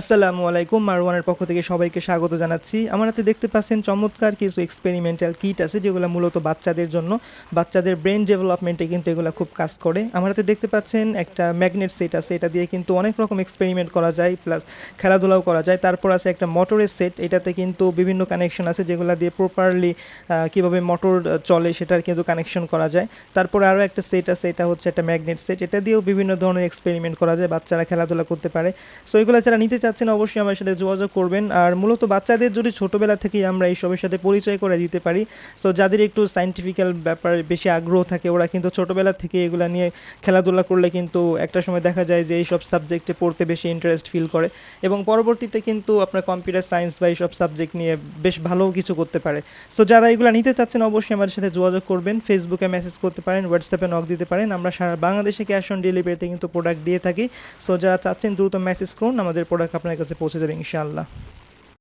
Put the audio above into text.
আসসালামু আলাইকুম, মারওয়ানের পক্ষ থেকে সবাইকে স্বাগত জানাচ্ছি। আমার হাতে দেখতে পাচ্ছেন চমৎকার কিছু এক্সপেরিমেন্টাল কিট আছে, যেগুলো মূলত বাচ্চাদের জন্য। বাচ্চাদের ব্রেন ডেভেলপমেন্টে কিন্তু এগুলো খুব কাজ করে। আমার হাতে দেখতে পাচ্ছেন একটা ম্যাগনেট সেট আছে, এটা দিয়ে কিন্তু অনেক রকম এক্সপেরিমেন্ট করা যায় প্লাস খেলাধুলাও করা যায়। তারপর আছে একটা মোটরের সেট এটাতে কিন্তু বিভিন্ন কানেকশন আছে, যেগুলো দিয়ে প্রপারলি কীভাবে মোটর চলে সেটার কিন্তু কানেকশন করা যায়। তারপর আরও একটা সেট আছে, এটা হচ্ছে একটা ম্যাগনেট সেট এটা দিয়েও বিভিন্ন ধরনের এক্সপেরিমেন্ট করা যায়, বাচ্চারা খেলাধুলা করতে পারে। সো এগুলো যারা নিতে চাচ্ছেন অবশ্যই আমার সাথে যোগাযোগ করবেন। আর মূলত বাচ্চাদের যদি ছোটোবেলা থেকেই আমরা এইসবের সাথে পরিচয় করে দিতে পারি সো যাদের একটু সাইন্টিফিক্যাল ব্যাপারে বেশি আগ্রহ থাকে, ওরা কিন্তু ছোটোবেলা থেকে এগুলো নিয়ে খেলাধুলা করলে কিন্তু একটা সময় দেখা যায় যে এইসব সাবজেক্টে পড়তে বেশি ইন্টারেস্ট ফিল করে। এবং পরবর্তীতে কিন্তু আপনার কম্পিউটার সায়েন্স বা এইসব সাবজেক্ট নিয়ে বেশ ভালো কিছু করতে পারে। সো যারা এগুলো নিতে চাচ্ছেন অবশ্যই আমাদের সাথে যোগাযোগ করবেন ফেসবুকে মেসেজ করতে পারেন হোয়াটসঅ্যাপে নক দিতে পারেন। আমরা সারা বাংলাদেশে ক্যাশ অন ডেলিভারিতে কিন্তু প্রোডাক্ট দিয়ে থাকি। সো যারা চাচ্ছেন দ্রুত মেসেজ করুন, আমাদের প্রোডাক্ট আপনার কাছে পৌঁছে যাবে ইনশাআল্লাহ।